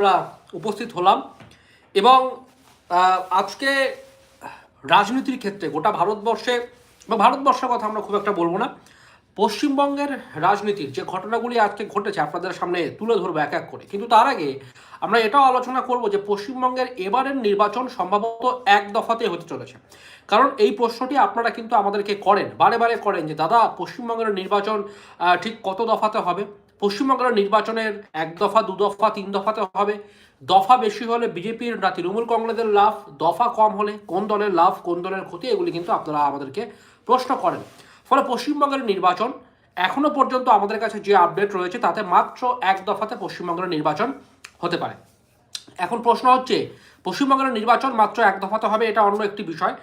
আমরা উপস্থিত হলাম এবং আজকে রাজনীতির ক্ষেত্রে গোটা ভারতবর্ষে বা ভারতবর্ষের কথা আমরা খুব একটা বলব না, পশ্চিমবঙ্গের রাজনীতির যে ঘটনাগুলি আজকে ঘটেছে আপনাদের সামনে তুলে ধরবো এক এক করে। কিন্তু তার আগে আমরা এটাও আলোচনা করব যে পশ্চিমবঙ্গের এবারের নির্বাচন সম্ভবত এক দফাতে হতে চলেছে। কারণ এই প্রশ্নটি আপনারা কিন্তু আমাদেরকে করেন, বারে বারে করেন যে, দাদা, পশ্চিমবঙ্গের নির্বাচন ঠিক কত দফাতে হবে? পশ্চিমবঙ্গের নির্বাচনের এক দফা, দু দফা, তিন দফাতে হবে। দফা বেশি হলে বিজেপির না তৃণমূল কংগ্রেসের লাভ, দফা কম হলে কোন দলের লাভ, কোন দলের ক্ষতি, এগুলি কিন্তু আপনারা আমাদেরকে প্রশ্ন করেন। ফলে পশ্চিমবঙ্গের নির্বাচন এখনও পর্যন্ত আমাদের কাছে যে আপডেট রয়েছে, তাতে মাত্র এক দফাতে পশ্চিমবঙ্গের নির্বাচন হতে পারে। এখন প্রশ্ন হচ্ছে, পশ্চিমবঙ্গের নির্বাচন মাত্র এক দফাতে হবে, এটা অন্য একটি বিষয়।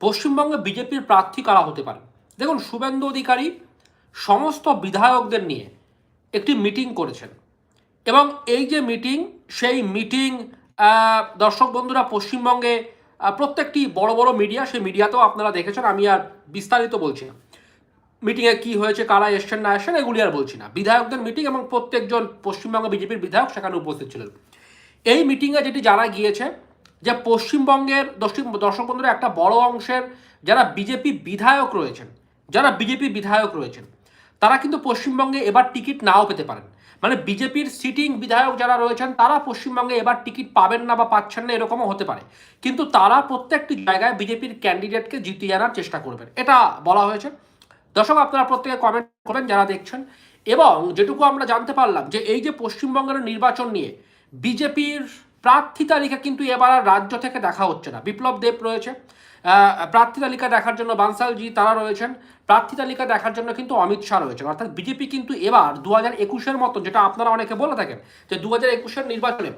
পশ্চিমবঙ্গে বিজেপির প্রার্থী কারা হতে পারে? দেখুন, শুভেন্দু অধিকারী সমস্ত বিধায়কদের নিয়ে একটি মিটিং করেছেন। এবং এই যে মিটিং, সেই মিটিং দর্শক বন্ধুরা, পশ্চিমবঙ্গে প্রত্যেকটি বড় বড় মিডিয়া, সেই মিডিয়াতেও আপনারা দেখেছেন, আমি আর বিস্তারিত বলছি না। মিটিংয়ে কি হয়েছে, কারা এসছেন, না এসছেন, এগুলি আর বলছি না। বিধায়কদের মিটিং এবং প্রত্যেকজন পশ্চিমবঙ্গ বিজেপির বিধায়ক সেখানে উপস্থিত ছিলেন। এই মিটিংয়ে যেটি জানা গিয়েছে যে পশ্চিমবঙ্গের দর্শক দর্শক বন্ধুরা, একটা বড় অংশের যারা বিজেপি বিধায়ক রয়েছেন, যারা বিজেপি বিধায়ক রয়েছেন তারা কিন্তু পশ্চিমবঙ্গে এবার টিকিট নাও পেতে পারেন। মানে বিজেপির সিটিং বিধায়ক যারা রয়েছেন, তারা পশ্চিমবঙ্গে এবার টিকিট পাবেন না বা পাচ্ছেন না, এরকমও হতে পারে। কিন্তু তারা প্রত্যেকটি জায়গায় বিজেপির ক্যান্ডিডেটকে জিতিয়ে আনার চেষ্টা করবেন। এটা বলা হয়েছে। দর্শক, আপনারা প্রত্যেকে কমেন্ট করবেন, যারা দেখছেন। এবং যেটুকু আমরা জানতে পারলাম যে এই যে পশ্চিমবঙ্গের নির্বাচন নিয়ে বিজেপির প্রার্থী তালিকা কিন্তু এবার আর রাজ্য থেকে দেখা হচ্ছে না। বিপ্লব দেব রয়েছে। প্রার্থী তালিকা দেখার জন্য বানসালজি তারা রয়েছেন। প্রার্থী তালিকা দেখার জন্য কিন্তু অমিত শাহ রয়েছেন। অর্থাৎ বিজেপি কিন্তু এবার দু হাজার একুশের মতো, যেটা আপনারা অনেকে বলে থাকেন, যে দু হাজার একুশের নির্বাচনে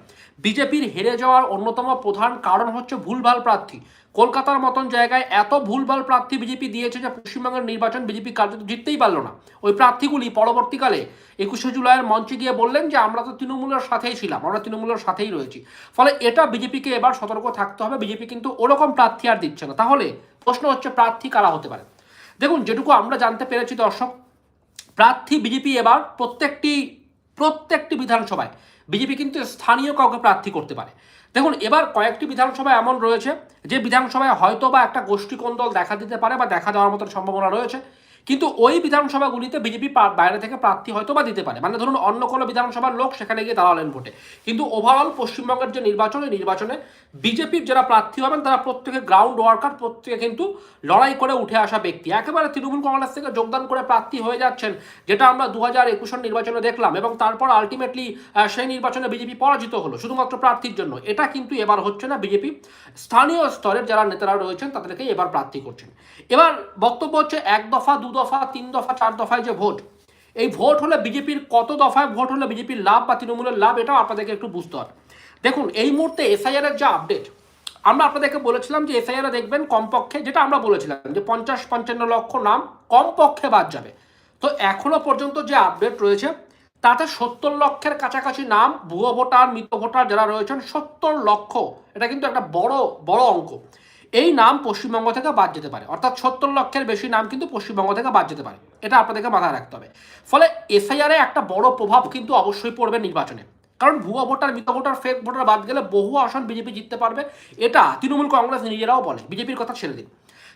বিজেপির হেরে যাওয়ার অন্যতম প্রধান কারণ হচ্ছে ভুলভাল প্রার্থী। কলকাতার মতন জায়গায় এত ভুলভাল প্রার্থী বিজেপি দিয়েছে যে পশ্চিমবঙ্গের নির্বাচন বিজেপি কার্যত জিততেই পারল না। ওই প্রার্থীগুলি পরবর্তীকালে একুশে জুলাইয়ের মঞ্চে গিয়ে বললেন যে, আমরা তো তৃণমূলের সাথেই ছিলাম, আমরা তৃণমূলের সাথেই রয়েছি। ফলে এটা বিজেপিকে এবার সতর্ক থাকতে হবে। বিজেপি কিন্তু ওরকম প্রার্থী আর দিচ্ছে না। তাহলে প্রশ্ন হচ্ছে, প্রার্থী কারা হতে পারে? দেখুন, যেটুকু আমরা জানতে পেরেছি দর্শক, প্রার্থী বিজেপি এবার প্রত্যেকটি প্রত্যেকটি বিধানসভায় বিজেপি কিন্তু স্থানীয় কাউকে প্রার্থী করতে পারে। দেখুন, এবার কয়েকটি বিধানসভা এমন রয়েছে, যে বিধানসভায় হয়তো বা একটা গোষ্ঠী কোন্দল দেখা দিতে পারে বা দেখা দেওয়ার মতো সম্ভাবনা রয়েছে। কিন্তু ওই বিধানসভাগুলিতে বিজেপি বাইরে থেকে প্রার্থী হয়তো বা দিতে পারে। মানে ধরুন অন্য কোনো বিধানসভার লোক সেখানে গিয়ে দাঁড়ালেন ভোটে কিন্তু ওভারঅল পশ্চিমবঙ্গের যে নির্বাচন নির্বাচনে বিজেপির যারা প্রার্থী হবেন, তারা প্রত্যেকে গ্রাউন্ড ওয়ার্কার প্রত্যেকে কিন্তু লড়াই করে উঠে আসা ব্যক্তি। একেবারে তৃণমূল কংগ্রেস থেকে যোগদান করে প্রার্থী হয়ে যাচ্ছেন, যেটা আমরা দু হাজার একুশের নির্বাচনে দেখলাম এবং তারপর আলটিমেটলি সেই নির্বাচনে বিজেপি পরাজিত হলো শুধুমাত্র প্রার্থীর জন্য। এটা কিন্তু এবার হচ্ছে না বিজেপি স্থানীয় স্তরের যারা নেতারা রয়েছেন তাদেরকে এবার প্রার্থী করছেন। এবার বক্তব্য হচ্ছে এক দফা, দু দফা, তিন দফা, চার দফায় যে ভোট, এই ভোট হলে বিজেপির কত দফায় ভোট হলে বিজেপির লাভ বা তৃণমূলের লাভ, এটাও আপনাদেরকে একটু বুঝতে হবে। দেখুন, এই মুহূর্তে এসআইআর এর যা আপডেট আমরা আপনাদেরকে বলেছিলাম যে এসআইআর দেখবেন কমপক্ষে, যেটা আমরা বলেছিলাম যে পঞ্চাশ, পঞ্চান্ন লক্ষ নাম কমপক্ষে বাদ যাবে। তো এখনও পর্যন্ত যে আপডেট রয়েছে, তাতে সত্তর লক্ষের কাছাকাছি নাম, ভুয়ো ভোটার মৃত ভোটার যারা রয়েছেন, সত্তর লক্ষ, এটা কিন্তু একটা বড় বড় অঙ্ক। এই নাম পশ্চিমবঙ্গ থেকে বাদ যেতে পারে। অর্থাৎ সত্তর লক্ষের বেশি নাম কিন্তু পশ্চিমবঙ্গ থেকে বাদ যেতে পারে। এটা আপনাদেরকে মাথায় রাখতে হবে। ফলে এসআইআরে একটা বড় প্রভাব কিন্তু অবশ্যই পড়বে নির্বাচনে। কারণ ভুয়া ভোটার মৃত ভোটার ফেক ভোটার বাদ গেলে বহু আসন বিজেপি জিততে পারবে। এটা তৃণমূল কংগ্রেস নিজেরাও বলে, বিজেপির কথা ছেড়ে দিন।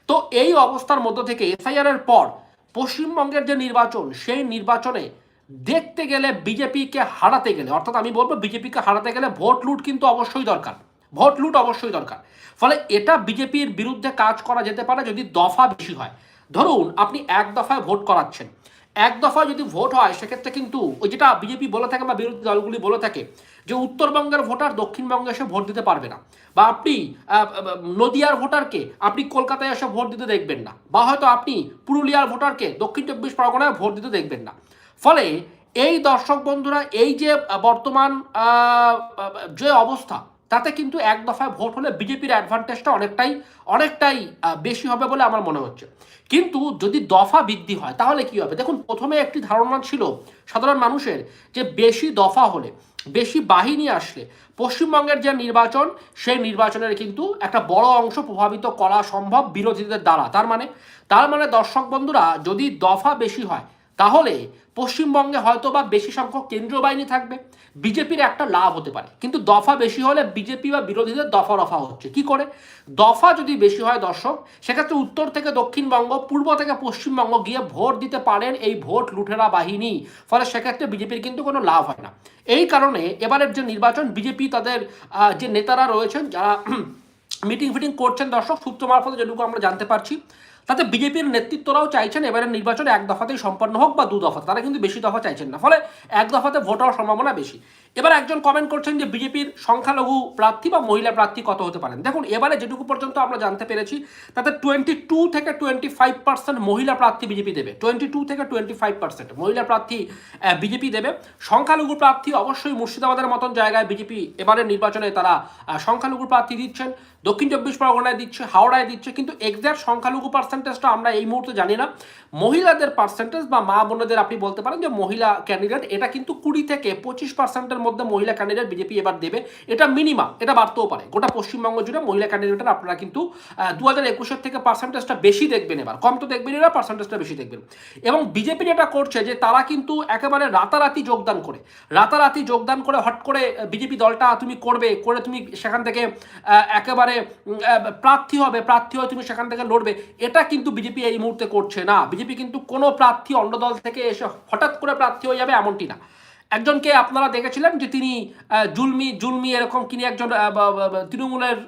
তো এই অবস্থার মধ্য থেকে এসআইআর এর পর পশ্চিমবঙ্গের যে নির্বাচন, সেই নির্বাচনে দেখতে গেলে বিজেপিকে হারাতে গেলে, অর্থাৎ আমি বলব বিজেপিকে হারাতে গেলে ভোট লুট কিন্তু অবশ্যই দরকার। ভোট লুট অবশ্যই দরকার। ফলে এটা বিজেপির বিরুদ্ধে কাজ করা যেতে পারে যদি দফা বেশি হয়। ধরুন, আপনি এক দফায় ভোট করাচ্ছেন। এক দফায় যদি ভোট হয়, সেক্ষেত্রে কিন্তু ওই যেটা বিজেপি বলে থাকে বা বিরোধী দলগুলি বলে থাকে, যে উত্তরবঙ্গের ভোটার দক্ষিণবঙ্গে এসে ভোট দিতে পারবে না। বা আপনি নদিয়ার ভোটারকে আপনি কলকাতায় এসে ভোট দিতে দেখবেন না। বা হয়তো আপনি পুরুলিয়ার ভোটারকে দক্ষিণ চব্বিশ পরগনায় ভোট দিতে দেখবেন না। ফলে এই দর্শক বন্ধুরা, এই যে বর্তমান যে অবস্থা তাতে কিন্তু এক দফায় ভোট হলে বিজেপির অ্যাডভান্টেজটা অনেকটাই অনেকটাই বেশি হবে বলে আমার মনে হচ্ছে। কিন্তু যদি দফা বৃদ্ধি হয়, তাহলে কি হবে? দেখুন, প্রথমে একটি ধারণা ছিল সাধারণ মানুষের যে বেশি দফা হলে, বেশি বাহিনী আসলে, পশ্চিমবঙ্গের যে নির্বাচন, সেই নির্বাচনের কিন্তু একটা বড় অংশ প্রভাবিত করা সম্ভব বিরোধীদের দ্বারা। তার মানে তার মানে দর্শক বন্ধুরা, যদি দফা বেশি হয় তাহলে পশ্চিমবঙ্গে হয়তো বা বেশি সংখ্যক কেন্দ্রীয় বাহিনী থাকবে, বিজেপির একটা লাভ হতে পারে। কিন্তু দফা বেশি হলে বিজেপি বা বিরোধীদের দফা রফা হচ্ছে। কি করে? দফা যদি বেশি হয় দর্শক, সেক্ষেত্রে উত্তর থেকে দক্ষিণবঙ্গ, পূর্ব থেকে পশ্চিমবঙ্গ গিয়ে ভোট দিতে পারেন এই ভোট লুঠেরা বাহিনী। ফলে সেক্ষেত্রে বিজেপির কিন্তু কোনো লাভ হয় না। এই কারণে এবারের যে নির্বাচন, বিজেপি তাদের যে নেতারা রয়েছেন, যারা মিটিং ফিটিং করছেন দর্শক, সূত্র মারফতে যেটুকু আমরা জানতে পারছি তাতে বিজেপির নেতৃত্বরাও চাইছেন এবারের নির্বাচন এক দফাতেই সম্পন্ন হোক বা দু দফা। তারা কিন্তু বেশি দফা চাইছেন না। ফলে এক দফাতে ভোট হওয়ার সম্ভাবনা বেশি। এবার একজন কমেন্ট করছেন যে বিজেপির সংখ্যালঘু প্রার্থী বা মহিলা প্রার্থী কত হতে পারেন? দেখুন, এবারে যেটুকু পর্যন্ত আমরা জানতে পেরেছি, তাতে টোয়েন্টি টু থেকে টোয়েন্টি ফাইভ পার্সেন্ট মহিলা প্রার্থী বিজেপি দেবে। টোয়েন্টি টু থেকে টোয়েন্টি ফাইভ পার্সেন্ট মহিলা প্রার্থী বিজেপি দেবে। সংখ্যালঘু প্রার্থী অবশ্যই মুর্শিদাবাদের মতন জায়গায় বিজেপি এবারের নির্বাচনে তারা সংখ্যালঘু প্রার্থী দিচ্ছেন। দক্ষিণ চব্বিশ পরগনায় দিচ্ছে হাওড়ায় দিচ্ছে কিন্তু এক্সাক্ট সংখ্যালঘু পার্সেন্টেজটা আমরা এই মুহূর্তে জানি না। মহিলাদের পার্সেন্টেজ বা মা বোনদের আপনি বলতে পারেন যে মহিলা ক্যান্ডিডেট এটা কিন্তু কুড়ি থেকে পঁচিশ পার্সেন্টের মধ্যে মহিলা ক্যান্ডিডেট বিজেপি এবার দেবে। এটা মিনিমাম এটা বাড়তেও পারে। গোটা পশ্চিমবঙ্গ জুড়ে মহিলা ক্যান্ডিডেটের আপনারা কিন্তু দু হাজার একুশের থেকে পার্সেন্টেজটা বেশি দেখবেন এবার। কম তো দেখবেন এরা পার্সেন্টেজটা বেশি দেখবেন। এবং বিজেপি যেটা করছে যে তারা কিন্তু একেবারে রাতারাতি যোগদান করে। রাতারাতি যোগদান করে হট করে বিজেপি দলটা তুমি করবে করে তুমি সেখান থেকে আহ, একেবারে প্রার্থী হবে, প্রার্থী হয়ে তুমি সেখান থেকে লড়বে। এটা কিন্তু বিজেপি এই মুহূর্তে করছে না। বিজেপি কিন্তু কোনো প্রার্থী অন্য দল থেকে এসে হঠাৎ করে প্রার্থী হয়ে যাবে এমনটি না। একজনকে আপনারা দেখেছিলেন যে তিনি জুলমি জুলমি এরকম তিনি একজন তৃণমূলের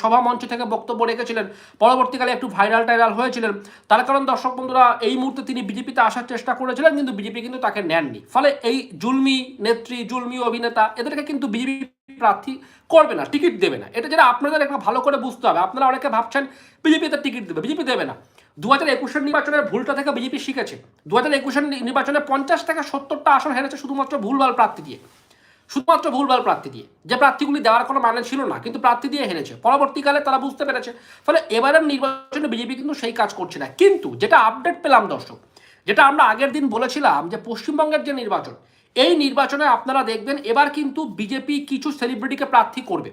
সভা মঞ্চ থেকে বক্তব্য রেখেছিলেন। পরবর্তীকালে একটু ভাইরাল টাইরাল হয়েছিলেন। তার কারণ দর্শক বন্ধুরা, এই মুহূর্তে তিনি বিজেপিতে আসার চেষ্টা করেছিলেন, কিন্তু বিজেপি কিন্তু তাকে নেননি। ফলে এই জুলমি নেত্রী, জুলমি অভিনেতা, এদেরকে কিন্তু বিজেপি প্রার্থী করবে না, টিকিট দেবে না। এটা যেটা আপনাদের একটা ভালো করে বুঝতে হবে। আপনারা অনেকে ভাবছেন বিজেপিতে টিকিট দেবে, বিজেপি দেবে না। দু হাজার একুশের নির্বাচনের ভুলটা থেকে বিজেপি শিখেছে। দু হাজার একুশের নির্বাচনে পঞ্চাশ থেকে সত্তরটা আসন হেরেছে শুধুমাত্র ভুলভাল প্রার্থী দিয়ে। শুধুমাত্র ভুলভাল প্রার্থী দিয়ে। যে প্রার্থীগুলি দেওয়ার কোনো মানে ছিল না, কিন্তু প্রার্থী দিয়ে হেরেছে। পরবর্তীকালে তারা বুঝতে পেরেছে। ফলে এবারের নির্বাচনে বিজেপি কিন্তু সেই কাজ করছে না। কিন্তু যেটা আপডেট পেলাম দর্শক, যেটা আমরা আগের দিন বলেছিলাম যে পশ্চিমবঙ্গের যে নির্বাচন এই নির্বাচনে আপনারা দেখবেন এবার কিন্তু বিজেপি কিছু সেলিব্রিটিকে প্রার্থী করবে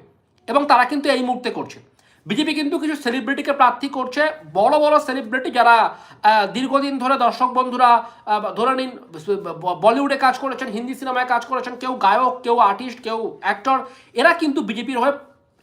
এবং তারা কিন্তু এই মুহূর্তে করছে। বিজেপি কিন্তু কিছু সেলিব্রিটিকে প্রার্থী করছে, বড় বড় সেলিব্রিটি যারা দীর্ঘদিন ধরে দর্শক বন্ধুরা ধরে নিন, বলিউডে কাজ করেছেন, হিন্দি সিনেমায় কাজ করেছেন, কেউ গায়ক, কেউ আর্টিস্ট কেউ অ্যাক্টর এরা কিন্তু বিজেপির হয়ে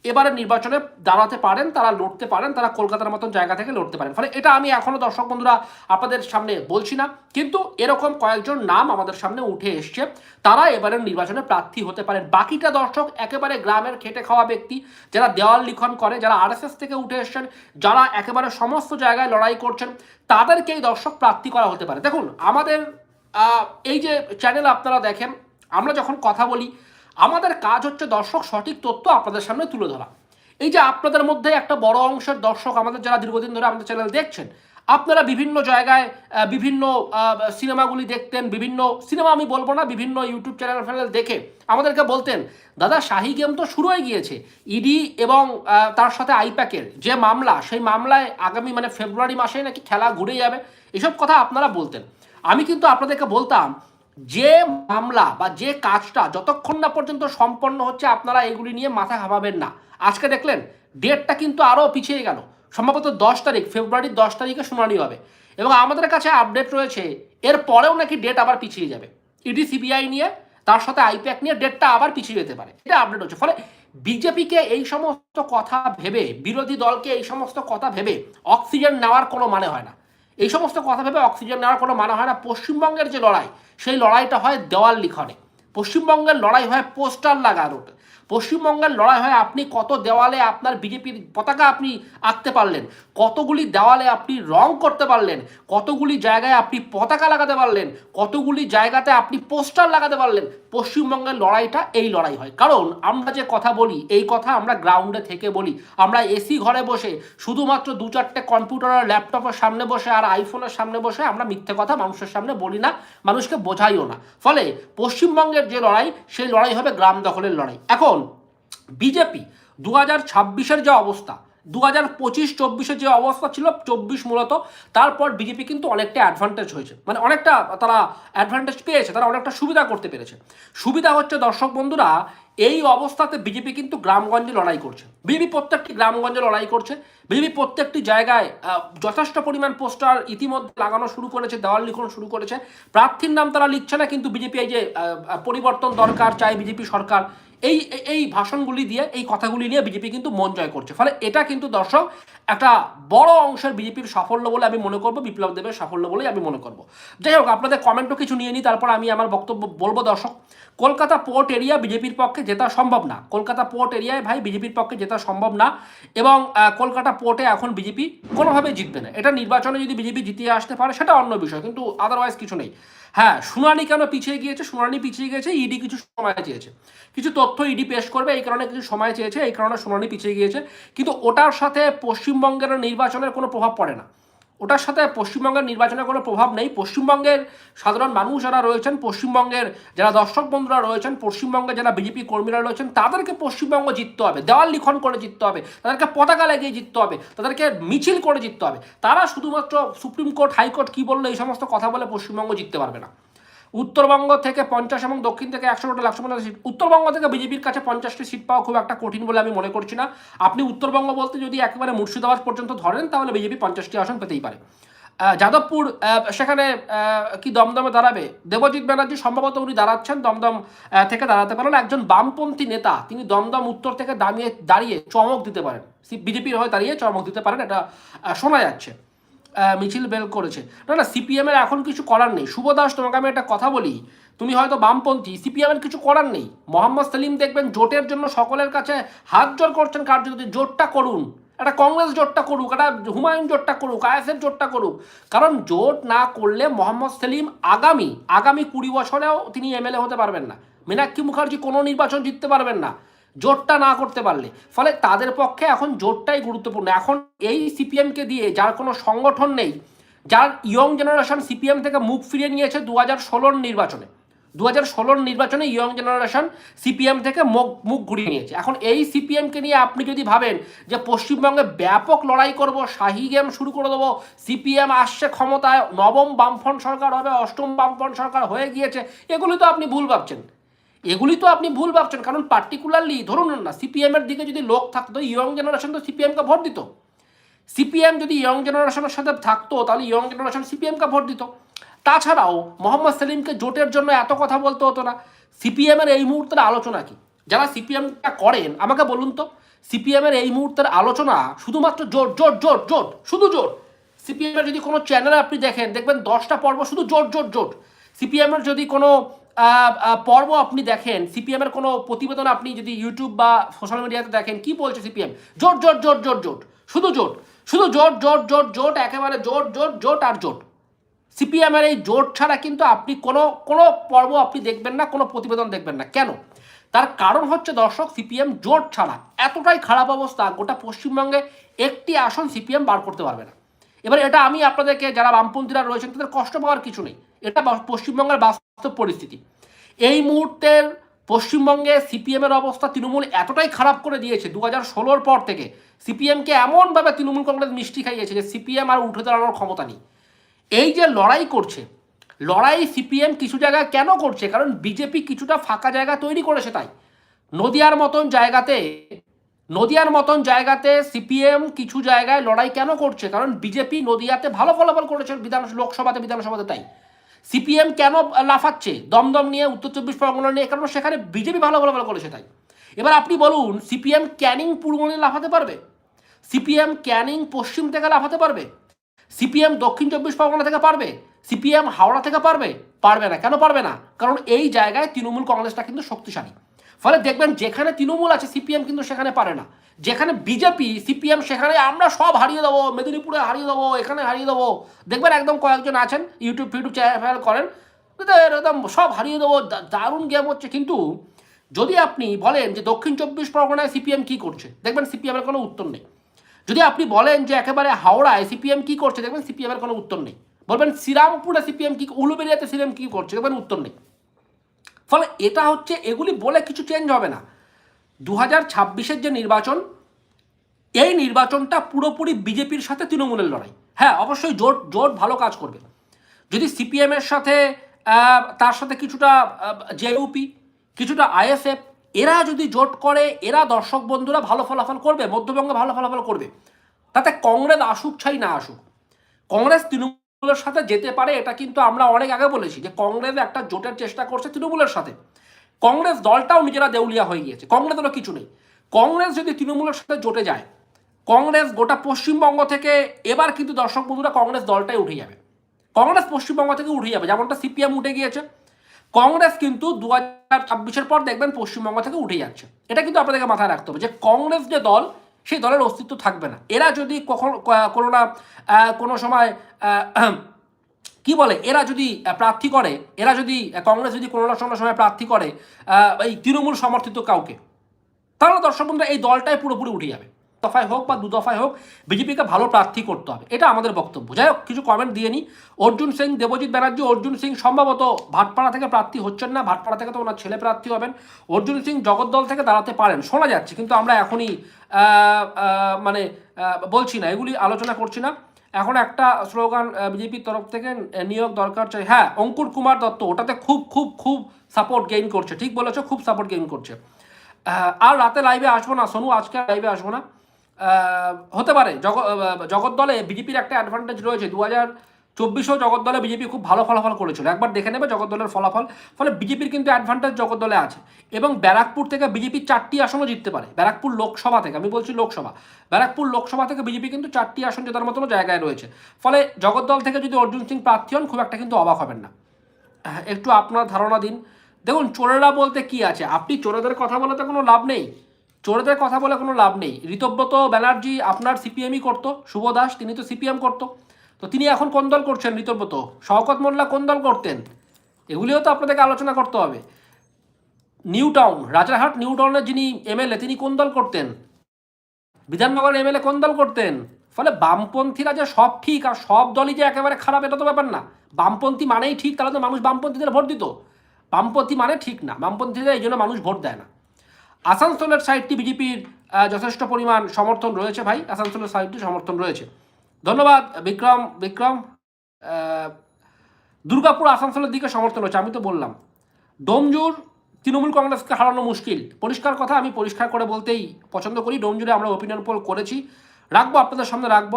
এবারের নির্বাচনে দাঁড়াতে পারেন, তারা লড়তে পারেন, তারা কলকাতার মতন জায়গা থেকে লড়তে পারেন। ফলে এটা আমি এখনও দর্শক বন্ধুরা আপনাদের সামনে বলছি না, কিন্তু এরকম কয়েকজন নাম আমাদের সামনে উঠে এসছে। তারা এবারের নির্বাচনে প্রার্থী হতে পারেন। বাকিটা দর্শক একেবারে গ্রামের খেটে খাওয়া ব্যক্তি, যারা দেওয়াল লিখন করে, যারা আরএসএস থেকে উঠে এসছেন, যারা একেবারে সমস্ত জায়গায় লড়াই করছেন, তাদেরকেই দর্শক প্রার্থী করা হতে পারে। দেখুন, আমাদের এই যে চ্যানেল আপনারা দেখেন, আমরা যখন কথা বলি আমাদের কাজ হচ্ছে দর্শক সঠিক তথ্য আপনাদের সামনে তুলে ধরা। এই যে আপনাদের মধ্যে একটা বড় অংশের দর্শক আমাদের যারা দীর্ঘদিন ধরে আমাদের চ্যানেল দেখছেন, আপনারা বিভিন্ন জায়গায় বিভিন্ন সিনেমাগুলি দেখতেন, বিভিন্ন সিনেমা আমি বলব না, বিভিন্ন ইউটিউব চ্যানেল ফ্যানেল দেখে আমাদেরকে বলতেন, দাদা, শাহি গেম তো শুরু হয়ে গিয়েছে। ইডি এবং তার সাথে আইপ্যাকের যে মামলা, সেই মামলায় আগামী মানে ফেব্রুয়ারি মাসে নাকি খেলা ঘুরে যাবে। এসব কথা আপনারা বলতেন। আমি কিন্তু আপনাদেরকে বলতাম যে মামলা বা যে কাজটা যতক্ষণ না পর্যন্ত সম্পন্ন হচ্ছে, আপনারা এগুলি নিয়ে মাথা ঘামাবেন না। আজকে দেখলেন, ডেটটা কিন্তু আরও পিছিয়ে গেল। সম্ভবত দশ তারিখ ফেব্রুয়ারির দশ তারিখে শুনানি হবে। এবং আমাদের কাছে আপডেট রয়েছে, এর পরেও নাকি ডেট আবার পিছিয়ে যাবে। ইডি, সিবিআই নিয়ে, তার সাথে আইপ্যাক নিয়ে ডেটটা আবার পিছিয়ে যেতে পারে। এটা আপডেট হচ্ছে। ফলে বিজেপিকে এই সমস্ত কথা ভেবে, বিরোধী দলকে এই সমস্ত কথা ভেবে, অক্সিজেন নেওয়ার কোনো মানে হয় না। এই সমস্ত কথা ভেবে অক্সিজেন নেওয়ার কোনো মানা হয় না। পশ্চিমবঙ্গের যে লড়াই, সেই লড়াইটা হয় দেওয়াল লিখনে। পশ্চিমবঙ্গের লড়াই হয় পোস্টার লাগানোর পশ্চিমবঙ্গের লড়াই হয়, আপনি কত দেওয়ালে আপনার বিজেপির পতাকা আপনি আঁকতে পারলেন, কতগুলি দেওয়ালে আপনি রং করতে পারলেন, কতগুলি জায়গায় আপনি পতাকা লাগাতে পারলেন, কতগুলি জায়গাতে আপনি পোস্টার লাগাতে পারলেন, পশ্চিমবঙ্গের লড়াইটা এই লড়াই হয়। কারণ আমরা যে কথা বলি, এই কথা আমরা গ্রাউন্ডে থেকে বলি, আমরা এসি ঘরে বসে শুধুমাত্র দু চারটে কম্পিউটার আর ল্যাপটপের সামনে বসে আর আইফোনের সামনে বসে আমরা মিথ্যে কথা মানুষের সামনে বলি না, মানুষকে বোঝাইও না। ফলে পশ্চিমবঙ্গের যে লড়াই, সেই লড়াই হবে গ্রাম দখলের লড়াই। এখন বিজেপি দু হাজার ছাব্বিশের যে অবস্থা দু হাজার পঁচিশ চব্বিশের যে অবস্থা ছিল, চব্বিশ মূলত, তারপর বিজেপি কিন্তু অনেকটা অ্যাডভান্টেজ হয়েছে। মানে অনেকটা তারা অ্যাডভান্টেজ পেয়েছে, তারা অনেকটা সুবিধা করতে পেরেছে। সুবিধা হচ্ছে, দর্শক বন্ধুরা, এই অবস্থাতে বিজেপি কিন্তু গ্রামগঞ্জে লড়াই করছে। বিজেপি প্রত্যেকটি গ্রামগঞ্জে লড়াই করছে। বিজেপি প্রত্যেকটি জায়গায় যথেষ্ট পরিমাণ পোস্টার ইতিমধ্যে লাগানো শুরু করেছে, দেওয়াল লিখন শুরু করেছে। প্রার্থীর নাম তারা লিখছে না, কিন্তু বিজেপি এই যে পরিবর্তন দরকার, চাই বিজেপি সরকার। এই, এই- ভাষণগুলি দিয়ে, এই কথাগুলি নিয়ে বিজেপি কিন্তু মন জয় করছে। ফলে এটা কিন্তু দর্শক একটা বড় অংশের বিজেপির সাফল্য বলে আমি মনে করব, বিপ্লব দেবের সাফল্য বলেই আমি মনে করব। যাই হোক, আপনাদের কমেন্টও কিছু নিয়ে নিই, তারপর আমি আমার বক্তব্য বলব দর্শক। কলকাতা পোর্ট এরিয়া বিজেপির পক্ষে জেতা সম্ভব না। কলকাতা পোর্ট এরিয়ায় ভাই বিজেপির পক্ষে জেতা সম্ভব না এবং কলকাতা পোর্টে এখন বিজেপি কোনোভাবে জিতবে না। এটা নির্বাচনে যদি বিজেপি জিতিয়ে আসতে পারে, সেটা অন্য বিষয়, কিন্তু আদারওয়াইজ কিছু নেই। হ্যাঁ শুনানি কেন পিছিয়ে গিয়েছে? শুনানি পিছিয়ে গিয়েছে, ইডি কিছু সময় চেয়েছে। কিছু তথ্য ইডি পেশ করবে, এই কারণে কিছু সময় চেয়েছে, এই কারণে শুনানি পিছিয়ে গিয়েছে। কিন্তু ওটার সাথে পশ্চিমবঙ্গের নির্বাচনের কোনো প্রভাব পড়ে না। ওটার সাথে পশ্চিমবঙ্গের নির্বাচনের কোনো প্রভাব নেই। পশ্চিমবঙ্গের সাধারণ মানুষ যারা রয়েছেন, পশ্চিমবঙ্গের যারা দর্শক বন্ধুরা রয়েছেন পশ্চিমবঙ্গে যারা বিজেপি কর্মীরা রয়েছেন, তাদেরকে পশ্চিমবঙ্গ জিততে হবে, দেওয়াল লিখন করে জিততে হবে, তাদেরকে পতাকা লাগিয়ে জিততে হবে, তাদেরকে মিছিল করে জিততে হবে। তারা শুধুমাত্র সুপ্রিম কোর্ট, হাইকোর্ট কী বলল এই সমস্ত কথা বলে পশ্চিমবঙ্গ জিততে পারবে না। উত্তরবঙ্গ থেকে পঞ্চাশ এবং দক্ষিণ থেকে একশো টোটাল একশো পঞ্চাশ সিট। উত্তরবঙ্গ থেকে বিজেপির কাছে পঞ্চাশটি সিট পাওয়া খুব একটা কঠিন বলে আমি মনে করছি না। আপনি উত্তরবঙ্গ বলতে যদি একেবারে মুর্শিদাবাদ পর্যন্ত ধরেন, তাহলে বিজেপি পঞ্চাশটি আসন পেতেই পারে। যাদবপুর সেখানে কি দমদমে দাঁড়াবে? দেবজিৎ ব্যানার্জি সম্ভবত উনি দাঁড়াচ্ছেন, দমদম থেকে দাঁড়াতে পারেন। একজন বামপন্থী নেতা, তিনি দমদম উত্তর থেকে দাঁড়িয়ে দাঁড়িয়ে চমক দিতে পারেন। বিজেপির হয়ে দাঁড়িয়ে চমক দিতে পারেন, এটা শোনা যাচ্ছে। মিছিল বেল করেছে। না না সিপিএম এর এখন কিছু করার নেই। শুভ দাস, তোমাকে আমি একটা কথা বলি। তুমি হয়তো বামপন্থী সিপিএম এর কিছু করার নেই। মোহাম্মদ সেলিম দেখবেন জোটের জন্য সকলের কাছে হাত জোর করছেন কার্যত জোটটা করুন, একটা কংগ্রেস জোটটা করুক, একটা হুমায়ুন জোটটা করুক, আইএসএফ জোটটা করুক। কারণ জোট না করলে মোহাম্মদ সেলিম আগামী আগামী কুড়ি বছরেও তিনি এমএলএ হতে পারবেন না। মীনাক্ষী মুখার্জি কোনো নির্বাচন জিততে পারবেন না। জোটটা না করতে পারলে। ফলে তাদের পক্ষে এখন জোটটাই গুরুত্বপূর্ণ। এখন এই সিপিএমকে দিয়ে যার কোনো সংগঠন নেই, যার ইয়ং জেনারেশন সিপিএম থেকে মুখ ফিরিয়ে নিয়েছে দু হাজার ষোলোর নির্বাচনে। দু হাজার ষোলোর নির্বাচনে ইয়ং জেনারেশন সিপিএম থেকে মুখ মুখ ঘুরিয়ে নিয়েছে। এখন এই সিপিএমকে নিয়ে আপনি যদি ভাবেন যে পশ্চিমবঙ্গে ব্যাপক লড়াই করব, শাহী গেম শুরু করে দেবো, সিপিএম আসছে ক্ষমতায়, নবম বামফ্রন্ট সরকার হবে, অষ্টম বামফ্রন্ট সরকার হয়ে গিয়েছে, এগুলি তো আপনি ভুল ভাবছেন। এগুলি তো আপনি ভুল ভাবছেন, কারণ পার্টিকুলারলি ধরুন না সিপিএম এর দিকে যদি লোক থাকতো ইয়ং জেনারেশন তো সিপিএমকে ভোট দিত। সিপিএম যদি ইয়ং জেনারেশনের সাথে থাকতো, তাহলে ইয়ং জেনারেশন সিপিএমকে ভোট দিত। তাছাড়াও মোহাম্মদ সেলিমকে জোটের জন্য এত কথা বলতে হতো না। সিপিএমের এই মুহূর্তের আলোচনা কি? যারা সিপিএমটা করেন, আমাকে বলুন তো সিপিএমের এই মুহূর্তের আলোচনা শুধুমাত্র জোট জোট জোট জোট, শুধু জোট। সিপিএমের যদি কোনো চ্যানেলে আপনি দেখেন, দেখবেন দশটা পর্ব শুধু জোট জোট জোট। সিপিএমের যদি কোনো পর্ব আপনি দেখেন সিপিএমের কোনো প্রতিবেদন আপনি যদি ইউটিউব বা সোশ্যাল মিডিয়াতে দেখেন, কি বলছে সিপিএম জোট জোট জোট জোট জোট। শুধু জোট শুধু জোট জোট জোট জোট, একেবারে জোট জোট জোট আর জোট। সিপিএমের এই জোট ছাড়া কিন্তু আপনি কোনো কোনো পর্ব আপনি দেখবেন না, কোনো প্রতিবেদন দেখবেন না। কেন? তার কারণ হচ্ছে দর্শক সিপিএম জোট ছাড়া এতটাই খারাপ অবস্থা, গোটা পশ্চিমবঙ্গে একটি আসন সিপিএম বার করতে পারবে না। এবার এটা আমি আপনাদেরকে, যারা বামপন্থীরা রয়েছেন, তাদের কষ্ট পাওয়ার কিছু নেই। এটা পশ্চিমবঙ্গের বাস্তব পরিস্থিতি। এই মুহূর্তের পশ্চিমবঙ্গে সিপিএমের অবস্থা তৃণমূল এতটাই খারাপ করে দিয়েছে দু হাজার ষোলোর পর থেকে সিপিএমকে এমনভাবে তৃণমূল কংগ্রেস মিষ্টি খাইয়েছে যে সিপিএম আর উঠে দাঁড়ানোর ক্ষমতা নেই। এই যে লড়াই করছে, লড়াই সিপিএম কিছু জায়গায় কেন করছে? কারণ বিজেপি কিছুটা ফাঁকা জায়গা তৈরি করেছে তাই। নদিয়ার মতন জায়গাতে, নদিয়ার মতন জায়গাতে সিপিএম কিছু জায়গায় লড়াই কেন করছে? কারণ বিজেপি নদিয়াতে ভালো ফলাফল করেছে বিধান লোকসভাতে, বিধানসভাতে তাই। সিপিএম কেন লাফাচ্ছে? দমদম নিয়ে, উত্তর চব্বিশ পরগনা নিয়ে কারণ সেখানে বিজেপি ভালো ভালো ভালো করেছে তাই? এবার আপনি বলুন, সিপিএম ক্যানিং পূর্ব লাফাতে পারবে? সিপিএম ক্যানিং পশ্চিম থেকে লাফাতে পারবে? সিপিএম দক্ষিণ চব্বিশ পরগনা থেকে পারবে? সিপিএম হাওড়া থেকে পারবে? পারবে না। কেন পারবে না? কারণ এই জায়গায় তৃণমূল কংগ্রেসটা কিন্তু শক্তিশালী। ফলে দেখবেন যেখানে তৃণমূল আছে, সিপিএম কিন্তু সেখানে পারে না। যেখানে বিজেপি, সিপিএম সেখানে, আমরা সব হারিয়ে দেবো, মেদিনীপুরে হারিয়ে দেবো, এখানে হারিয়ে দেবো। দেখবেন একদম কয়েকজন আছেন ইউটিউব ফিউটিউব চ্যানেল করেন একদম সব হারিয়ে দেবো দারুণ গেম হচ্ছে। কিন্তু যদি আপনি বলেন যে দক্ষিণ চব্বিশ পরগনায় সিপিএম কী করছে, দেখবেন সিপিএমের কোনো উত্তর নেই। যদি আপনি বলেন যে একেবারে হাওড়ায় সিপিএম কী করছে, দেখবেন সিপিএমের কোনো উত্তর নেই। বলবেন শ্রীরামপুরে সিপিএম কি, উলুবেরিয়াতে সিপিএম কী করছে, দেখবেন উত্তর নেই। ফলে এটা হচ্ছে, এগুলি বলে কিছু চেঞ্জ হবে না। দু হাজার ছাব্বিশের যে নির্বাচন, এই নির্বাচনটা পুরোপুরি বিজেপির সাথে তৃণমূলের লড়াই। হ্যাঁ অবশ্যই জোট জোট ভালো কাজ করবে। যদি সিপিএমের সাথে তার সাথে কিছুটা জেইউপি কিছুটা আইএসএফ এরা যদি জোট করে, এরা দর্শক বন্ধুরা ভালো ফলাফল করবে, মধ্যবঙ্গে ভালো ফলাফল করবে। তাতে কংগ্রেস আসুক ছাই না আসুক, কংগ্রেস তৃণমূলের সাথে যেতে পারে, এটা কিন্তু আমরা অনেক আগে বলেছি যে কংগ্রেস একটা জোটের চেষ্টা করছে তৃণমূলের সাথে। কংগ্রেস দলটাও নিজেরা দেউলিয়া হয়ে গিয়েছে কংগ্রেসেরও কিছু নেই। কংগ্রেস যদি তৃণমূলের সাথে জোটে যায়, কংগ্রেস গোটা পশ্চিমবঙ্গ থেকে এবার কিন্তু দর্শক বন্ধুরা কংগ্রেস দলটাই উঠে যাবে। কংগ্রেস পশ্চিমবঙ্গ থেকে উঠে যাবে, যেমনটা সিপিএম উঠে গিয়েছে। কংগ্রেস কিন্তু দু হাজার ছাব্বিশের পর দেখবেন পশ্চিমবঙ্গ থেকে উঠে যাচ্ছে। এটা কিন্তু আপনাদেরকে মাথায় রাখতে হবে যে কংগ্রেস যে দল সেই দলের অস্তিত্ব থাকবে না। এরা যদি কখন কোনো না কোনো সময় কি বলে? এরা যদি প্রার্থী করে, এরা যদি কংগ্রেস যদি কোনো না সময় প্রার্থী করে এই তৃণমূল সমর্থিত কাউকে, তাহলে দর্শক বন্ধুরা এই দলটাই পুরোপুরি উঠে যাবে। দফায় হোক বা দু দফায় হোক, বিজেপিকে ভালো প্রার্থী করতে হবে। এটা আমাদের বক্তব্য। যাই হোক, কিছু কমেন্ট দিয়ে নিই অর্জুন সিং, দেবজিৎ ব্যানার্জি, অর্জুন সিং সম্ভবত ভাটপাড়া থেকে প্রার্থী হচ্ছেন না। ভাটপাড়া থেকে তো ওনার ছেলে প্রার্থী হবেন। অর্জুন সিং জগদ্দল থেকে দাঁড়াতে পারেন। শোনা যাচ্ছে, কিন্তু আমরা এখনই মানে বলছি না। এগুলি আলোচনা করছি না। এখন একটা স্লোগান বিজেপির তরফ থেকে নিয়োগ দরকার চাই। হ্যাঁ অঙ্কুর কুমার দত্ত, ওটাতে খুব খুব খুব সাপোর্ট গেইন করছে। ঠিক বলেছ, খুব সাপোর্ট গেইন করছে। আর রাতে লাইভে আসব না। সোনু, আজকে লাইভে আসব না। হতে পারে। জগৎ জগদ্দলে বিজেপির একটা অ্যাডভান্টেজ রয়েছে। দু হাজার চব্বিশেও জগদ্দলে বিজেপি খুব ভালো ফলাফল করেছিল। একবার দেখে নেবে জগদ্দলের ফলাফল। ফলে বিজেপির কিন্তু অ্যাডভান্টেজ জগদ্দলে আছে। এবং ব্যারাকপুর থেকে বিজেপি চারটি আসনও জিততে পারে। ব্যারাকপুর লোকসভা থেকে, আমি বলছি লোকসভা। ব্যারাকপুর লোকসভা থেকে বিজেপি কিন্তু চারটি আসন জেতার মতনও জায়গায় রয়েছে। ফলে জগদ্দল থেকে যদি অর্জুন সিং প্রার্থী হন, খুব একটা কিন্তু অবাক হবেন না। একটু আপনার ধারণা দিন। দেখুন, চোরেরা বলতে কি আছে? আপনি চোরেদের কথা বলে তো কোনো লাভ নেই। চোরেদের কথা বলে কোনো লাভ নেই। ঋতব্রত ব্যানার্জি আপনার সিপিএমই করতো, শুভ দাস তিনি তো সিপিএম করতো। তো তিনি এখন কোন দল করছেন ঋতব্রত? শওকত মোল্লা কোন দল করতেন? এগুলিও তো আপনাদেরকে আলোচনা করতে হবে। নিউ টাউন, রাজারহাট, নিউ টাউনের যিনি এমএলএ, তিনি কোন দল করতেন? বিধাননগর এমএলএ কোন দল করতেন? ফলে বামপন্থীরা যে সব ঠিক আর সব দলই যে একেবারে খারাপ, এটা তো ব্যাপার না। বামপন্থী মানেই ঠিক, তাহলে তো মানুষ বামপন্থীদের ভোট দিত। বামপন্থী মানে ঠিক না বামপন্থীদের এই জন্য মানুষ ভোট দেয় না। আসানসোলের সাইডটি বিজেপির যথেষ্ট পরিমাণ সমর্থন রয়েছে ভাই। আসানসোলের সাইডটি সমর্থন রয়েছে। ধন্যবাদ, বিক্রম বিক্রম। দুর্গাপুর আসানসোলের দিকে সমর্থন রয়েছে, আমি তো বললাম। ডোমজুর তৃণমূল কংগ্রেসকে হারানো মুশকিল। পরিষ্কার কথা, আমি পরিষ্কার করে বলতেই পছন্দ করি। ডোমজুরে আমরা ওপিনিয়ন পোল করেছি। রাখব আপনাদের সামনে, রাখব।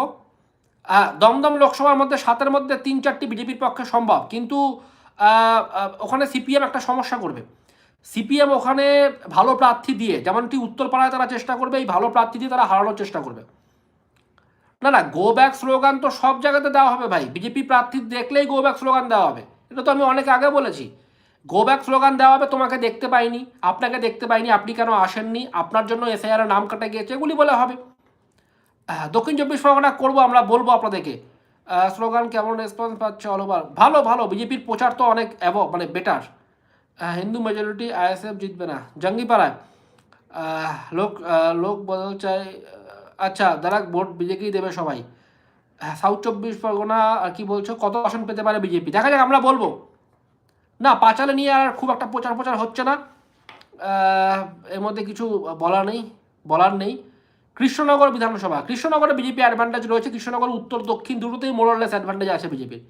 দমদম লোকসভার মধ্যে সাতের মধ্যে তিন চারটি বিজেপির পক্ষে সম্ভব। কিন্তু ওখানে সিপিএম একটা সমস্যা করবে। সিপিএম ওখানে ভালো প্রার্থী দিয়ে যেমনটি উত্তরপাড়ায় তারা চেষ্টা করবে এই ভালো প্রার্থী দিয়ে তারা হারানোর চেষ্টা করবে। না না গো ব্যাক স্লোগান তো সব জায়গাতে দেওয়া হবে ভাই। বিজেপি প্রার্থী দেখলেই গো ব্যাক স্লোগান দেওয়া হবে। এটা তো আমি অনেক আগে বলেছি। গো ব্যাক স্লোগান দেওয়া হবে তোমাকে দেখতে পাইনি আপনাকে দেখতে পাইনি আপনি কেন আসেননি আপনার জন্য এসআইআর নাম কাটা গিয়েছে এগুলি বলে হবে। আহ, দক্ষিণ চব্বিশ পরগনা করব আমরা বলব আপনাদেরকে। স্লোগান কেমন রেসপন্স পাচ্ছে অল ওভার ভালো ভালো বিজেপির প্রচার তো অনেক অ্যাভ মানে বেটার হিন্দু মেজরিটি আইএসএফ জিতবে না। জঙ্গিপাড়ায়। লোক লোক বদল চাই আচ্ছা দাঁড়া ভোট বিজেপিই দেবে সবাই। সাউথ চব্বিশ পরগনা, আর কি বলছো, কত আসন পেতে পারে বিজেপি? দেখা যাক, আমরা বলব। না, পাঁচালে নিয়ে আর খুব একটা প্রচার প্রচার হচ্ছে না। এর মধ্যে কিছু বলার নেই বলার নেই। কৃষ্ণনগর বিধানসভা। কৃষ্ণনগরে বিজেপি অ্যাডভান্টেজ রয়েছে। কৃষ্ণনগর উত্তর দক্ষিণ দুটোতেই মোরলেস অ্যাডভান্টেজ আছে বিজেপির।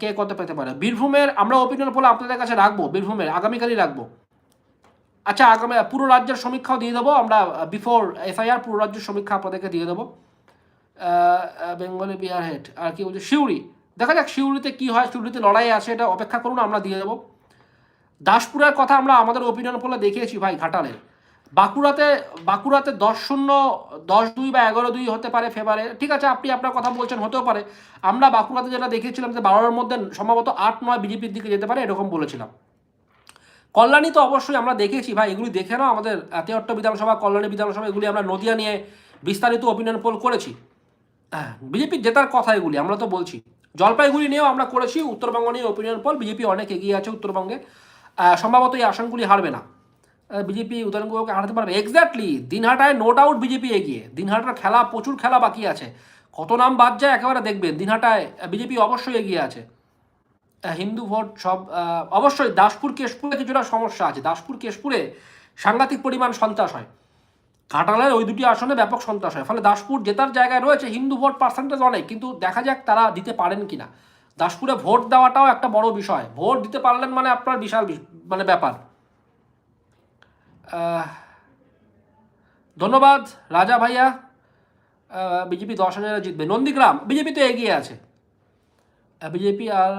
কে কত পেতে পারে? বীরভূমের, আমরা ওপিনিয়ন পোল আপনাদের কাছে রাখব, বীরভূমের, আগামীকালই রাখব। আচ্ছা আগামী, পুরো রাজ্যের সমীক্ষাও দিয়ে দেবো, আমরা বিফোর এফআইআর পুরো রাজ্যের সমীক্ষা আপনাদেরকে দিয়ে দেবো। বেঙ্গলি বিহার হেড আর কি বলছে শিউরি দেখা যাক শিউরিতে কী হয় শিউরিতে লড়াই আছে, এটা অপেক্ষা করুন, আমরা দিয়ে দেবো। দাসপুরের কথা আমরা আমাদের ওপিনিয়ন পোলে দেখিয়েছি, ভাই ঘাটালে বাঁকুড়াতে বাঁকুড়াতে দশ শূন্য দশ দুই বা এগারো দুই হতে পারে ফেভারে ঠিক আছে আপনি আপনার কথা বলছেন হতেও পারে। আমরা বাঁকুড়াতে যেটা দেখিয়েছিলাম যে বারোর মধ্যে সম্ভবত আট নয় বিজেপির দিকে যেতে পারে এরকম বলেছিলাম। কল্যাণী তো অবশ্যই আমরা দেখেছি ভাই এগুলি দেখে নাও আমাদের তেহট্ট বিধানসভা কল্যাণী বিধানসভা এগুলি আমরা নদিয়া নিয়ে বিস্তারিত ওপিনিয়ন পোল করেছি। হ্যাঁ, বিজেপির জেতার কথা এগুলি আমরা তো বলছি। জলপাইগুড়ি নিয়েও আমরা করেছি উত্তরবঙ্গ নিয়ে ওপিনিয়ন পোল বিজেপি অনেক এগিয়ে আছে উত্তরবঙ্গে। সম্ভবত এই আসনগুলি হারবে না। বিজেপি উদয়নগুলোকে হারাতে পারবে। এক্স্যাক্টলি দিনহাটায় নো ডাউট বিজেপি এগিয়ে। দিনহাটার খেলা, প্রচুর খেলা বাকি আছে। কত নাম বাদ যায় একেবারে দেখবেন। দিনহাটায় বিজেপি অবশ্যই এগিয়ে আছে। হিন্দু ভোট সব অবশ্যই দাসপুর, কেশপুরে কিছুটা সমস্যা আছে। দাসপুর, কেশপুরে সাংঘাতিক পরিমাণ সন্ত্রাস হয়। ঘাটালের ওই দুটি আসনে ব্যাপক সন্ত্রাস হয়। ফলে দাসপুর জেতার জায়গায় রয়েছে, হিন্দু ভোট পার্সেন্টেজ অনেক। কিন্তু দেখা যাক তারা দিতে পারেন কি না দাসপুরে ভোট দেওয়াটাও একটা বড় বিষয়। ভোট দিতে পারলেন মানে আপনার বিশাল মানে ব্যাপার। ধন্যবাদ, রাজা ভাইয়া। বিজেপি দশ হাজারে জিতবে। নন্দীগ্রাম, বিজেপি তো এগিয়ে আছে। বিজেপি আর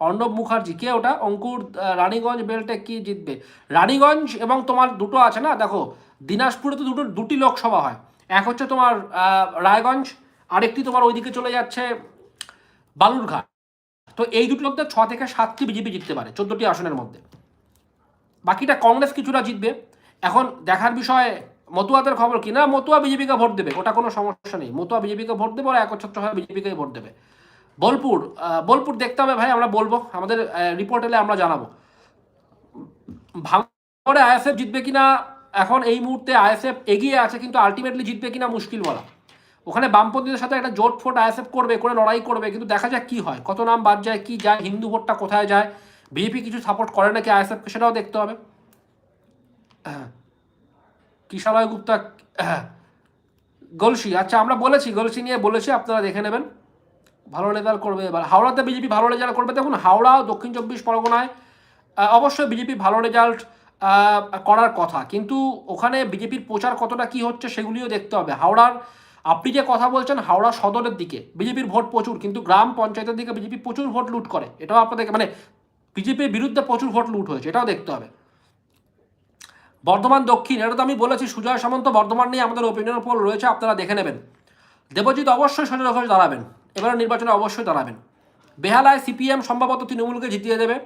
অর্ণব মুখার্জি, কে ওটা? অঙ্কুর রানীগঞ্জ বেল্টে কি জিতবে? রানীগঞ্জ এবং তোমার দুটো আছে না? দেখো, দিনাজপুরে তো দুটো, দুটি লোকসভা হয়। এক হচ্ছে তোমার রায়গঞ্জ, আরেকটি তোমার ওইদিকে চলে যাচ্ছে বালুরঘাট। তো এই দুটোর মধ্যে ছ থেকে সাতটি বিজেপি জিততে পারে, চোদ্দোটি আসনের মধ্যে। বাকিটা কংগ্রেস কিছুটা জিতবে। এখন দেখার বিষয়, মতুয়াদের খবর কি? না, মতুয়া বিজেপিকে ভোট দেবে, ওটা কোনো সমস্যা নেই। মতুয়া বিজেপিকে ভোট দেবে, ওরা একচ্ছত্র হয়ে বিজেপিকে ভোট দেবে। বোলপুর বোলপুর দেখতে হবে ভাই, আমরা বলব, আমাদের রিপোর্ট এলে আমরা জানাব। ভাঙড়ে আইএসএফ জিতবে কিনা, এখন এই মুহূর্তে আইএসএফ এগিয়ে আছে, কিন্তু আলটিমেটলি জিতবে কিনা মুশকিল বলা। ওখানে বামপন্থীদের সাথে একটা জোট ফোট আইএসএফ করবে, করে লড়াই করবে, কিন্তু দেখা যাক কি হয়, কত নাম বাদ যায়, কি যায়, হিন্দু ভোটটা কোথায় যায় বিজেপি কিছু সাপোর্ট করে নাকি আইএসএফকে সেটাও দেখতে হবে। কিশালয় গুপ্তা। গলসি আচ্ছা আমরা বলেছি, গলসি নিয়ে বলেছি, আপনারা দেখে নেবেন। ভালো রেজাল্ট করবে এবার। হাওড়াতে বিজেপি ভালো রেজাল্ট করবে। দেখুন, হাওড়া, দক্ষিণ চব্বিশ পরগনায় অবশ্যই বিজেপি ভালো রেজাল্ট করার কথা। কিন্তু ওখানে বিজেপির প্রচার কতটা কি হচ্ছে সেগুলিও দেখতে হবে। হাওড়ার, আপনি যে কথা বলছেন, হাওড়া সদরের দিকে বিজেপির ভোট প্রচুর। কিন্তু গ্রাম পঞ্চায়েতের দিকে বিজেপি প্রচুর ভোট লুট করে। এটাও আপনাদেরকে মানে বিজেপির বিরুদ্ধে প্রচুর ভোট লুট হয়েছে, এটাও দেখতে হবে। বর্ধমান দক্ষিণ, এটা তো আমি বলেছি, সুজয় সামন্ত বর্ধমান নিয়ে আমাদের ওপিনিয়ন পোল রয়েছে, আপনারা দেখে নেবেন। দেবজিৎ অবশ্যই সজল ঘোষ দাঁড়াবেন এবারে নির্বাচনে অবশ্যই দাঁড়াবেন। বেহালায় সিপিএম সম্ভবত তৃণমূলকে জিতিয়ে দেবে।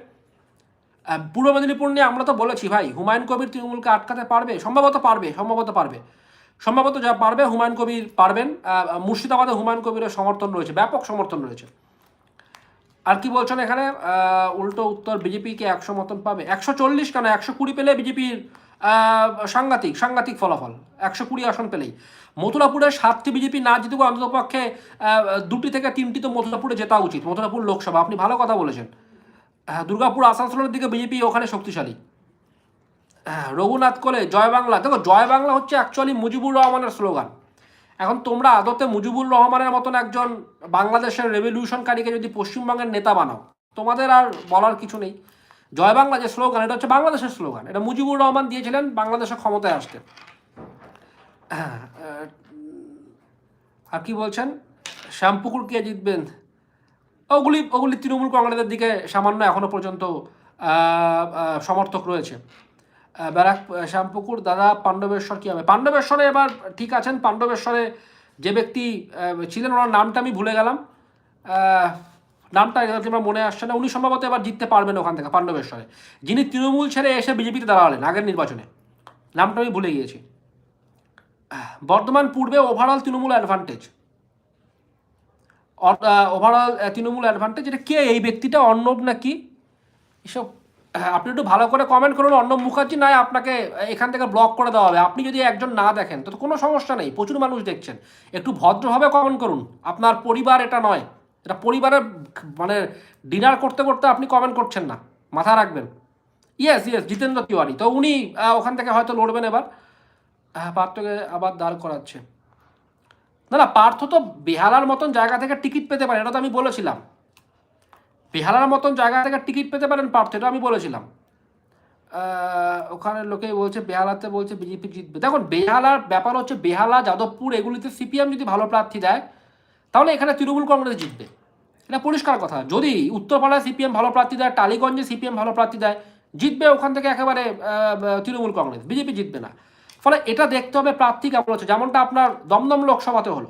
পূর্ব মেদিনীপুর নিয়ে আমরা তো বলেছি ভাই, হুমায়ুন কবির তৃণমূলকে আটকাতে পারবে? সম্ভবত পারবে সম্ভবত পারবে। সম্ভবত যা পারবে, হুমায়ুন কবির পারবেন। মুর্শিদাবাদে হুমায়ুন কবিরের সমর্থন রয়েছে, ব্যাপক সমর্থন রয়েছে। আর কি বলছেন এখানে? উল্টো উত্তর বিজেপিকে একশো মতন পাবে? একশো চল্লিশ কেন? একশো কুড়ি পেলে বিজেপির সাংঘাতিক সাংঘাতিক ফলাফল। একশো কুড়ি আসন পেলেই। মথুরাপুরে সাতটি বিজেপি না জিতুক অন্ততপক্ষে দুটি থেকে তিনটি তো মথুরাপুরে জেতা উচিত মথুরাপুর লোকসভা। আপনি ভালো কথা বলেছেন। হ্যাঁ দুর্গাপুর আসানসোলের দিকে বিজেপি ওখানে শক্তিশালী। হ্যাঁ, রঘুনাথ কোলে জয় বাংলা। দেখো জয় বাংলা হচ্ছে অ্যাকচুয়ালি মুজিবুর রহমানের স্লোগান। এখন তোমরা আদতে মুজিবুর রহমানের মতন একজন বাংলাদেশের রেভলিউশনকারীকে যদি পশ্চিমবঙ্গের নেতা বানাও, তোমাদের আর বলার কিছু নেই। জয় বাংলা যে স্লোগান এটা হচ্ছে বাংলাদেশের স্লোগান এটা মুজিবুর রহমান দিয়েছিলেন বাংলাদেশের ক্ষমতায় আসতে। আর কি বলছেন? শ্যামপুকুর কে জিতবেন? ওগুলি ওগুলি তৃণমূল কংগ্রেসের দিকে সামান্য এখনও পর্যন্ত সমর্থক রয়েছে। ব্যারাক শ্যামপুকুর, দাদা পাণ্ডবেশ্বর কী হবে? পাণ্ডবেশ্বরে এবার ঠিক আছেন, পাণ্ডবেশ্বরে যে ব্যক্তি ছিলেন, ওনার নামটা আমি ভুলে গেলাম। নামটা আমার মনে আসছে না। উনি সম্ভবত এবার জিততে পারবেন ওখান থেকে, পাণ্ডবেশ্বরে। যিনি তৃণমূল ছেড়ে এসে বিজেপিতে দাঁড়ালেন আগের নির্বাচনে। নামটা আমি ভুলে গিয়েছি। বর্ধমান পূর্বে overall Trinamool advantage overall Trinamool advantage এটা কে? এই ব্যক্তিটা অর্ণব নাকি? এসব হ্যাঁ, আপনি একটু ভালো করে কমেন্ট করুন অর্ণব মুখার্জি নয় আপনাকে এখান থেকে ব্লক করে দেওয়া হবে। আপনি যদি একজন না দেখেন তো কোনো সমস্যা নেই প্রচুর মানুষ দেখছেন। একটু ভদ্রভাবে কমেন্ট করুন আপনার পরিবার এটা নয়। এটা পরিবারের মানে ডিনার করতে করতে আপনি কমেন্ট করছেন না মাথা রাখবেন। Yes yes Jitendra Tiwari. তো উনি ওখান থেকে হয়তো লড়বেন এবার। হ্যাঁ পার্থকে আবার দাঁড় করাচ্ছে। না না পার্থ তো বেহালার মতন জায়গা থেকে টিকিট পেতে পারে এটা তো আমি বলেছিলাম। বেহালার মতন জায়গা থেকে টিকিট পেতে পারেন পার্থ এটা আমি বলেছিলাম। ওখানে লোকে বলছে বেহালাতে বলছে বিজেপি জিতবে। দেখুন, বেহালার ব্যাপার হচ্ছে বেহালা, যাদবপুর এগুলিতে সিপিএম যদি ভালো প্রার্থী দেয়, তাহলে এখানে তৃণমূল কংগ্রেস জিতবে। এটা পরিষ্কার কথা। যদি উত্তরপাড়ায় সিপিএম ভালো প্রার্থী দেয়, টালিগঞ্জে সিপিএম ভালো প্রার্থী দেয়, জিতবে ওখান থেকে একেবারে তৃণমূল কংগ্রেস। বিজেপি জিতবে না। ফলে এটা দেখতে হবে প্রার্থী কেমন হচ্ছে। যেমনটা আপনার দমদম লোকসভাতে হলো।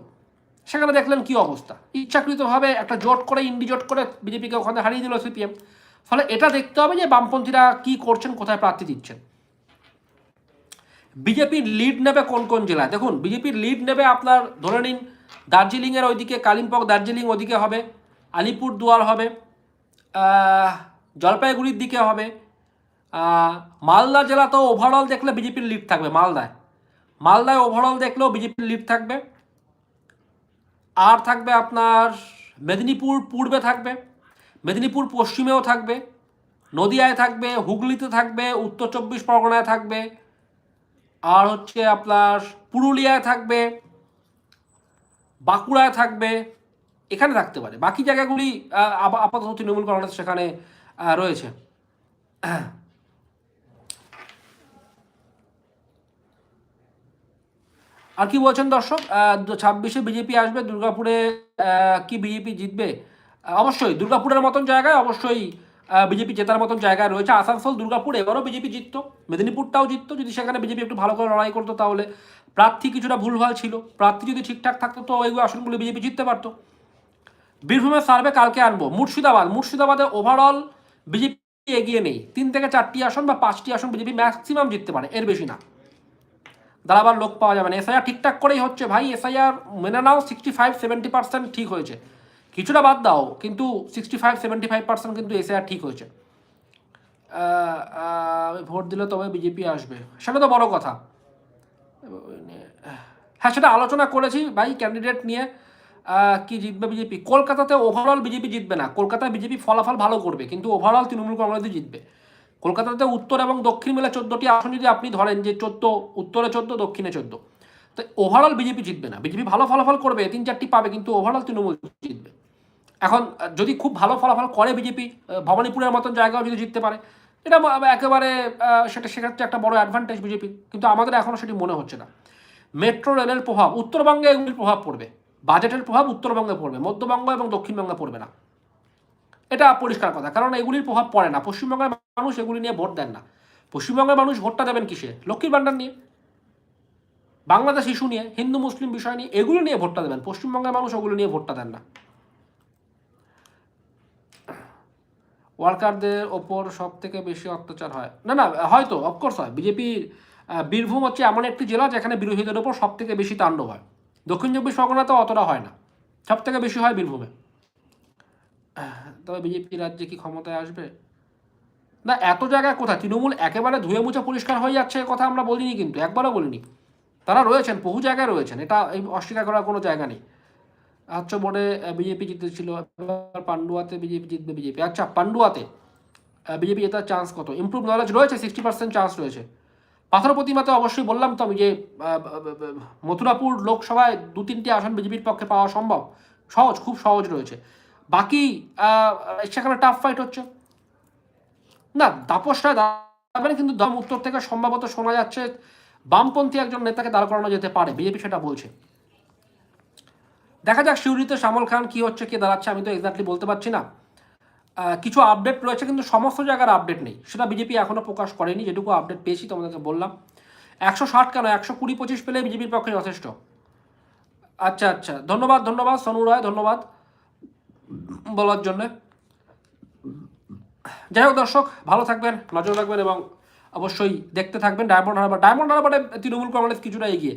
সেখানে দেখলেন কি অবস্থা? ইচ্ছাকৃতভাবে একটা জোট করে, ইন্ডি জোট করে বিজেপিকে ওখানে হারিয়ে দিল সিপিএম। ফলে এটা দেখতে হবে যে বামপন্থীরা কি করছেন, কোথায় প্রার্থী দিচ্ছেন। বিজেপির লিড নেবে কোন কোন জেলায়? দেখুন, বিজেপির লিড নেবে আপনার ধরে নিন, দার্জিলিংয়ের ওইদিকে, কালিম্পং দার্জিলিং ওদিকে হবে আলিপুর দুয়ার হবে জলপাইগুড়ির দিকে হবে মালদা জেলাতেও ওভারঅল দেখলে বিজেপির লিড থাকবে, মালদায়। মালদায় ওভারঅল দেখলেও বিজেপির লিড থাকবে। আর থাকবে আপনার মেদিনীপুর পূর্বে থাকবে, মেদিনীপুর পশ্চিমেও থাকবে, নদিয়ায় থাকবে, হুগলিতে থাকবে, উত্তর চব্বিশ পরগনায় থাকবে, আর হচ্ছে আপনার পুরুলিয়ায় থাকবে, বাঁকুড়ায় থাকবে, এখানে থাকতে পারে। বাকি জায়গাগুলি আপাতত তৃণমূল কংগ্রেস সেখানে রয়েছে। আর কি বলছেন দর্শক? ছাব্বিশে বিজেপি আসবে, দুর্গাপুরে কি বিজেপি জিতবে? অবশ্যই, দুর্গাপুরের মতন জায়গায় অবশ্যই বিজেপি জেতার মতন জায়গায় রয়েছে। আসানসোল, দুর্গাপুর, এবারও বিজেপি জিততো। মেদিনীপুরটাও জিততো। যদি সেখানে বিজেপি একটু ভালো করে লড়াই করতো, তাহলে প্রার্থী কিছুটা ভুলভাল ছিল। প্রার্থী যদি ঠিকঠাক থাকতো, তো ওই আসনগুলো বিজেপি জিততে পারতো। বীরভূমের সার্ভে কালকে আনব। মুর্শিদাবাদ, মুর্শিদাবাদে ওভারঅল বিজেপি এগিয়ে নেই। তিন থেকে চারটি আসন বা পাঁচটি আসন বিজেপি ম্যাক্সিমাম জিততে পারে, এর বেশি না। দাঁড়াবার লোক পাওয়া যাবে না। এসআইআর ঠিকঠাক করেই হচ্ছে ভাই এসআইআর মেনে নাও সিক্সটি ফাইভ সেভেন্টি পার্সেন্ট ঠিক হয়েছে। কিছুটা বাদ দাও, কিন্তু sixty five seventy five percent কিন্তু এসআইআর ঠিক হয়েছে। ভোট দিলে তবে বিজেপি আসবে। সেটা তো বড় কথা। হ্যাঁ সেটা আলোচনা করেছি ভাই ক্যান্ডিডেট নিয়ে। কি জিতবে বিজেপি কলকাতাতে ওভারঅল বিজেপি জিতবে না। কলকাতায় বিজেপি ফলাফল ভালো করবে, কিন্তু ওভারঅল তৃণমূল কংগ্রেসই জিতবে। কলকাতাতে উত্তর এবং দক্ষিণ মিলে চোদ্দোটি আসন যদি আপনি ধরেন যে চোদ্দ, উত্তরে চোদ্দ, দক্ষিণে চোদ্দ, তো ওভারঅল বিজেপি জিতবে না। বিজেপি ভালো ফলাফল করবে, তিন চারটি পাবে, কিন্তু ওভারঅল তৃণমূল জিতবে। এখন যদি খুব ভালো ফলাফল করে বিজেপি ভবানীপুরের মতন জায়গাও যদি জিততে পারে, এটা একেবারে সেটা সেক্ষেত্রে একটা বড় অ্যাডভান্টেজ বিজেপি কিন্তু আমাদের এখনও সেটি মনে হচ্ছে না। মেট্রো রেলের প্রভাব, উত্তরবঙ্গে এগুলির প্রভাব পড়বে। বাজেটের প্রভাব উত্তরবঙ্গে পড়বে, মধ্যবঙ্গ এবং দক্ষিণবঙ্গে পড়বে না। এটা পরিষ্কার কথা, কারণ এগুলির প্রভাব পড়ে না। পশ্চিমবঙ্গের মানুষ এগুলি নিয়ে ভোট দেন না। পশ্চিমবঙ্গের মানুষ ভোটটা দেবেন কিসে? লক্ষ্মীর ভাণ্ডার নিয়ে। বাংলাদেশ ইস্যু নিয়ে, হিন্দু, মুসলিম বিষয় নিয়ে, এগুলো নিয়ে ভোটটা দেবেন। পশ্চিমবঙ্গের মানুষ ওগুলো নিয়ে ভোটটা দেন না। ওয়ার্কারদের ওপর সব থেকে বেশি অত্যাচার হয়। না না, হয়তো অফকোর্স হয়। বিজেপির বীরভূম হচ্ছে এমন একটি জেলা যেখানে বিরোধীদের ওপর সব থেকে বেশি তাণ্ডব হয়। দক্ষিণ চব্বিশ পরগনাতে অতটা হয় না। সব থেকে বেশি হয় বীরভূমে। তবে বিজেপি রাজ্যে কি ক্ষমতায় আসবে? না, এত জায়গায় কোথায়? তৃণমূল একেবারে ধুয়ে মুছে পরিষ্কার হয়ে যাচ্ছে কথা আমরা বলিনি কিন্তু, একবারও বলিনি। তারা রয়েছেন, বহু জায়গায় রয়েছেন, এটা এই অস্বীকার করার কোনো জায়গা নেই। আচ্ছা বোর্ডে বিজেপি জিতেছিল পান্ডুয়াতে বিজেপি জিতবে বিজেপি। আচ্ছা পান্ডুয়াতে বিজেপি জেতার চান্স কত? ইমপ্রুভ নলেজ রয়েছে সিক্সটি পার্সেন্ট চান্স রয়েছে। পাথর প্রতিমাতে অবশ্যই বললাম তো আমি যে মথুরাপুর লোকসভায় দু তিনটি আসন বিজেপির পক্ষে পাওয়া সম্ভব। সহজ, খুব সহজ রয়েছে। বাকি সেখানে টাফ ফাইট হচ্ছে। না দাপসটা দাঁড়াবে কিন্তু দম উত্তর থেকে সম্ভবত শোনা যাচ্ছে বামপন্থী একজন নেতাকে দাঁড় করানো যেতে পারে, বিজেপি সেটা বলছে। দেখা যাক শিউরিতে শ্যামল খান কি হচ্ছে, কে দাঁড়াচ্ছে, আমি তো এক্স্যাক্টলি বলতে পারছি না। কিছু আপডেট রয়েছে, কিন্তু সমস্ত জায়গার আপডেট নেই, সেটা বিজেপি এখনও প্রকাশ করেনি, যেটুকু আপডেট পেয়েছি তোমাদেরকে বললাম। একশো ষাট কেন, একশো কুড়ি পঁচিশ পেলে বিজেপির পক্ষে যথেষ্ট। আচ্ছা আচ্ছা ধন্যবাদ ধন্যবাদ, সনু রায়, ধন্যবাদ বলার জন্যে। যাই হোক, দর্শক, ভালো থাকবেন, নজর রাখবেন এবং অবশ্যই দেখতে থাকবেন ডায়মন্ড হারবার ডায়মন্ড হারবারে তৃণমূল কংগ্রেস কিছুটা এগিয়ে।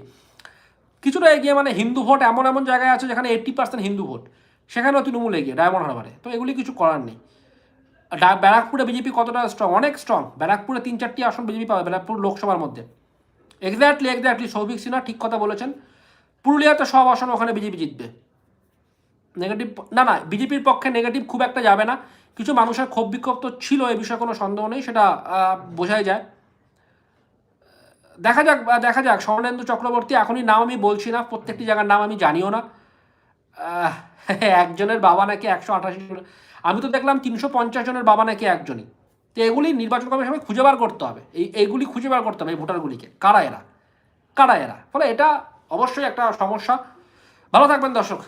কিছুটা এগিয়ে মানে হিন্দু ভোট এমন এমন জায়গায় আছে যেখানে এইট্টি পার্সেন্ট হিন্দু ভোট। সেখানেও তৃণমূল এগিয়ে ডায়মন্ড হারবারে তো এগুলি কিছু করার নেই। ব্যারাকপুরে বিজেপি কতটা স্ট্রং অনেক স্ট্রং ব্যারাকপুরে তিন চারটি আসন বিজেপি পাবে, ব্যারাকপুর লোকসভার মধ্যে। এক্স্যাক্টলি এক্স্যাক্টলি সৌভিক সিনহা ঠিক কথা বলেছেন। পুরুলিয়াতে সব আসন ওখানে বিজেপি জিতবে। নেগেটিভ না না বিজেপির পক্ষে নেগেটিভ খুব একটা যাবে না। কিছু মানুষের ক্ষোভ বিক্ষোভ তো ছিল, এ বিষয়ে কোনো সন্দেহ নেই, সেটা বোঝাই যায়। দেখা যাক দেখা যাক। স্বর্ণেন্দু চক্রবর্তী, এখনই নাম আমি বলছি না, প্রত্যেকটি জায়গার নাম আমি জানিও না। একজনের বাবা নাকি একশো আঠাশি আমি তো দেখলাম তিনশো পঞ্চাশ জনের বাবা নাকি একজনই। তো এগুলি নির্বাচন কমিশন খুঁজে বার করতে হবে। এই, এইগুলি খুঁজে বার করতে হবে, এই ভোটারগুলিকে। কারা এরা? কারা এরা? ফলে এটা অবশ্যই একটা সমস্যা। ভালো থাকবেন দর্শক।